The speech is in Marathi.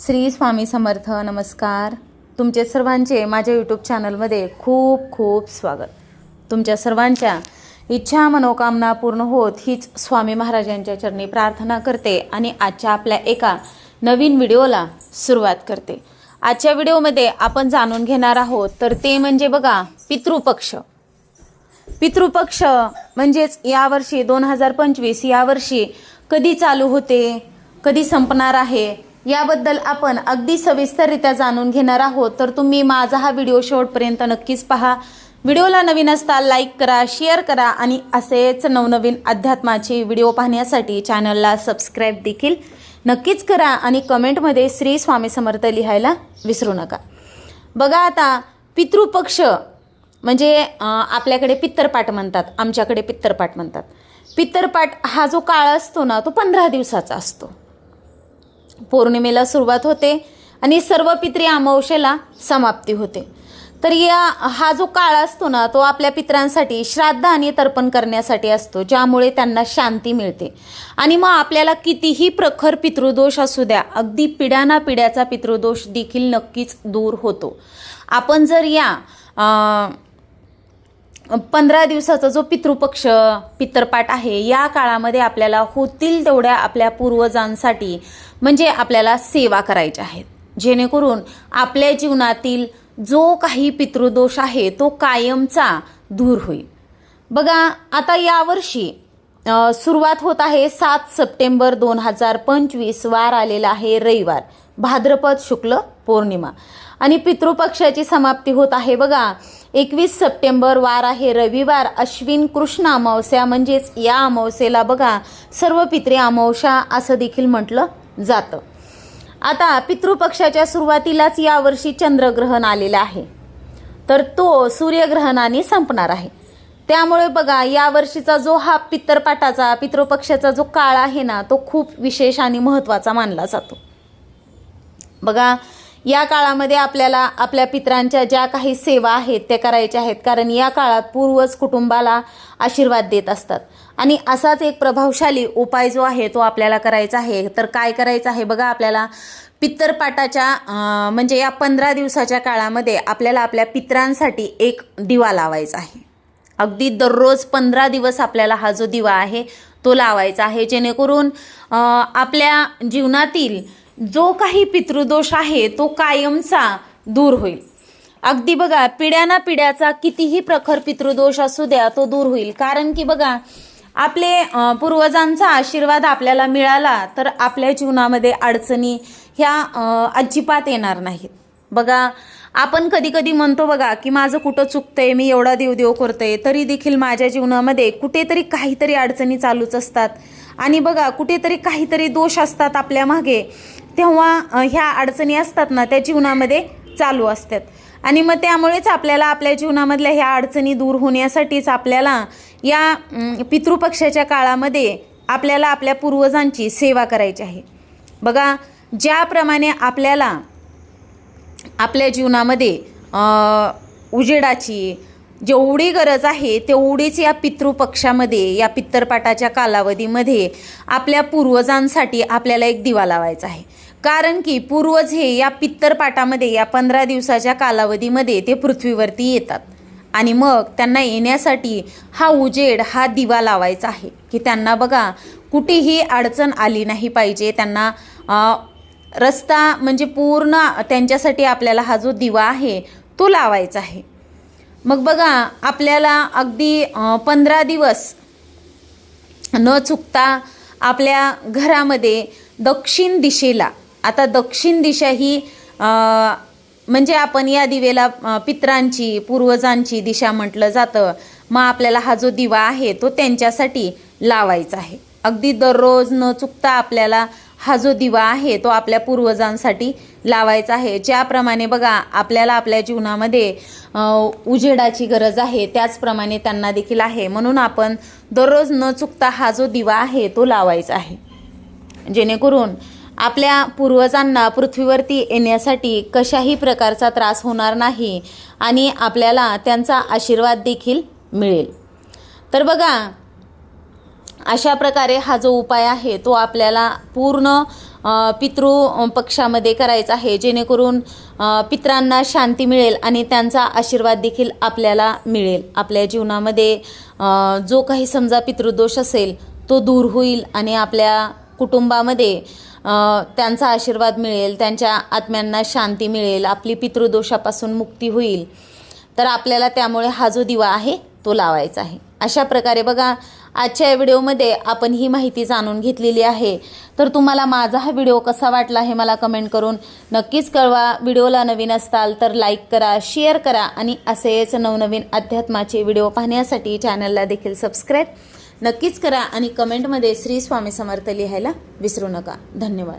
श्री स्वामी समर्थ नमस्कार. तुमचे सर्वांचे माझ्या यूट्यूब चॅनलमध्ये खूप खूप स्वागत. तुमच्या सर्वांच्या इच्छा मनोकामना पूर्ण होत हीच स्वामी महाराजांच्या चरणी प्रार्थना करते आणि आजच्या आपल्या एका नवीन व्हिडिओला सुरुवात करते. आजच्या व्हिडिओमध्ये आपण जाणून घेणार आहोत तर ते म्हणजे बघा पितृपक्ष. पितृपक्ष म्हणजेच यावर्षी दोन हजार पंचवीस यावर्षी कधी चालू होते कधी संपणार आहे याबद्दल आपण अगदी सविस्तररित्या जाणून घेणार आहोत. तर तुम्ही माझा हा व्हिडिओ शेवटपर्यंत नक्कीच पहा. व्हिडिओला नवीन असता लाईक करा शेअर करा आणि असेच नवनवीन अध्यात्माचे व्हिडिओ पाहण्यासाठी चॅनलला सबस्क्राईब देखील नक्कीच करा आणि कमेंटमध्ये श्री स्वामी समर्थ लिहायला विसरू नका. बघा आता पितृपक्ष म्हणजे आपल्याकडे पित्तरपाट म्हणतात आमच्याकडे पित्तरपाट म्हणतात. पित्तरपाट हा जो काळ असतो ना तो पंधरा दिवसाचा असतो. पौर्णिमेला सुरुवात होते आणि सर्व पित्री अमावशेला समाप्ती होते. तर या हा जो काळ असतो ना तो आपल्या पित्रांसाठी श्राद्ध आणि तर्पण करण्यासाठी असतो ज्यामुळे त्यांना शांती मिळते. आणि मग आपल्याला कितीही प्रखर पितृदोष असू द्या अगदी पिढ्याना पिढ्याचा पितृदोष देखील नक्कीच दूर होतो. आपण जर या पंधरा दिवसाचा जो पितृपक्ष पितरपाठ आहे या काळामध्ये आपल्याला होतील तेवढ्या आपल्या पूर्वजांसाठी म्हणजे आपल्याला सेवा करायच्या आहेत. जेणेकरून आपल्या जीवनातील जो काही पितृदोष आहे तो कायमचा दूर होईल. बघा आता यावर्षी सुरुवात होत आहे सात सप्टेंबर दोन हजार पंचवीस वार आलेला आहे रविवार भाद्रपद शुक्ल पौर्णिमा. आणि पितृपक्षाची समाप्ती होत आहे. बघा एकवीस सप्टेंबर वार आहे रविवार अश्विन कृष्ण अमावस्या म्हणजेच या अमावस्येला बघा सर्व पितृ अमावस्या असं देखील म्हटलं जातं. आता पितृपक्षाच्या सुरुवातीलाच यावर्षी चंद्रग्रहण आलेलं आहे. तर तो सूर्यग्रहणाने संपणार आहे. त्यामुळे बघा यावर्षीचा जो हा पितरपाठाचा पितृपक्षाचा जो काळ आहे ना तो खूप विशेष आणि महत्त्वाचा मानला जातो. बघा या काळामध्ये आपल्याला आपल्या पित्रांच्या ज्या काही सेवा आहेत त्या करायच्या आहेत. कारण या काळात पूर्वज कुटुंबाला आशीर्वाद देत असतात. आणि असाच एक प्रभावशाली उपाय जो आहे तो आपल्याला करायचा आहे. तर काय करायचं आहे बघा आपल्याला? पित्तरपाठाच्या म्हणजे या पंधरा दिवसाच्या काळामध्ये आपल्याला आपल्या पित्रांसाठी एक दिवा लावायचा आहे. अगदी दररोज पंधरा दिवस आपल्याला हा जो दिवा आहे तो लावायचा आहे. जेणेकरून आपल्या जीवनातील जो काही पितृदोष आहे तो कायमचा दूर होईल. अगदी बघा पिढ्याना पिढ्याचा कितीही प्रखर पितृदोष असू द्या तो दूर होईल. कारण की बघा आपले पूर्वजांचा आशीर्वाद आपल्याला मिळाला तर आपल्या जीवनामध्ये अडचणी ह्या अजिबात येणार नाहीत. बघा आपण कधी कधी म्हणतो बघा की माझं कुठं चुकतंय मी एवढा देवदेव करतोय तरी देखील माझ्या जीवनामध्ये कुठेतरी काहीतरी अडचणी चालूच असतात. आणि बघा कुठेतरी काहीतरी दोष असतात आपल्या मागे. तेव्हा ह्या अडचणी असतात ना त्या जीवनामध्ये चालू असतात. आणि मग त्यामुळेच आपल्याला आपल्या जीवनामधल्या ह्या अडचणी दूर होण्यासाठीच आपल्याला या पितृपक्षाच्या काळामध्ये आपल्याला आपल्या पूर्वजांची सेवा करायची आहे. बघा ज्याप्रमाणे आपल्याला आपल्या जीवनामध्ये उजेडाची जेवढी गरज आहे तेवढीच या पितृपक्षामध्ये या पित्तरपाठाच्या कालावधीमध्ये आपल्या पूर्वजांसाठी आपल्याला एक दिवा लावायचा आहे. कारण की पूर्वज हे या पित्तरपाठामध्ये या पंधरा दिवसाच्या कालावधीमध्ये ते पृथ्वीवरती येतात. आणि मग त्यांना येण्यासाठी हा उजेड हा दिवा लावायचा आहे. की त्यांना बघा कुठेही अडचण आली नाही पाहिजे. त्यांना रस्ता म्हणजे पूर्ण त्यांच्यासाठी आपल्याला हा जो दिवा आहे तो लावायचा आहे. मग बघा आपल्याला अगदी पंधरा दिवस न चुकता आपल्या घरामध्ये दक्षिण दिशेला आता दक्षिण दिशा ही म्हणजे आपण या दिवेला पित्रांची पूर्वजांची दिशा म्हटलं जातं. मग आपल्याला हा जो दिवा आहे तो त्यांच्यासाठी लावायचा आहे. अगदी दररोज न चुकता आपल्याला हा जो दिवा आहे तो आपल्या पूर्वजांसाठी लावायचा आहे. ज्याप्रमाणे बघा आपल्याला आपल्या जीवनामध्ये उजेडाची गरज आहे त्याचप्रमाणे त्यांना देखील आहे. म्हणून आपण दररोज न चुकता हा जो दिवा आहे तो लावायचा आहे. जेणेकरून आपल्या पूर्वजांना पृथ्वीवरती येण्यासाठी कशाही प्रकारचा त्रास होणार नाही आणि आपल्याला त्यांचा आशीर्वाद देखील मिळेल. तर बघा अशा प्रकारे हा जो उपाय आहे तो आपल्याला पूर्ण पितृ पक्षामध्ये करायचं आहे. जेणेकरून पित्रांना पितरांना शांती मिळेल आणि त्यांचा आशीर्वाद देखील आपल्याला मिळेल. आपल्या जीवनामध्ये जो काही समजा पितृदोष असेल तो दूर होईल आणि आपल्या कुटुंबामध्ये त्यांचा आशीर्वाद मिळेल त्यांच्या आत्म्यांना शांती मिळेल आपली पितृदोषापासून मुक्ती होईल. तर आपल्याला त्यामुळे हा जो दिवा आहे तो लावायचा आहे. अशा प्रकारे बघा आजच्या या व्हिडिओमध्ये आपण ही माहिती जाणून घेतलेली आहे. तर तुम्हाला माझा हा व्हिडिओ कसा वाटला हे मला कमेंट करून नक्कीच कळवा. व्हिडिओला नवीन असताल तर लाईक करा शेअर करा आणि असेच नवनवीन अध्यात्माचे व्हिडिओ पाहण्यासाठी चॅनलला देखील सबस्क्राईब नक्कीच करा आणि कमेंटमध्ये श्री स्वामी समर्थ लिहायला विसरू नका. धन्यवाद.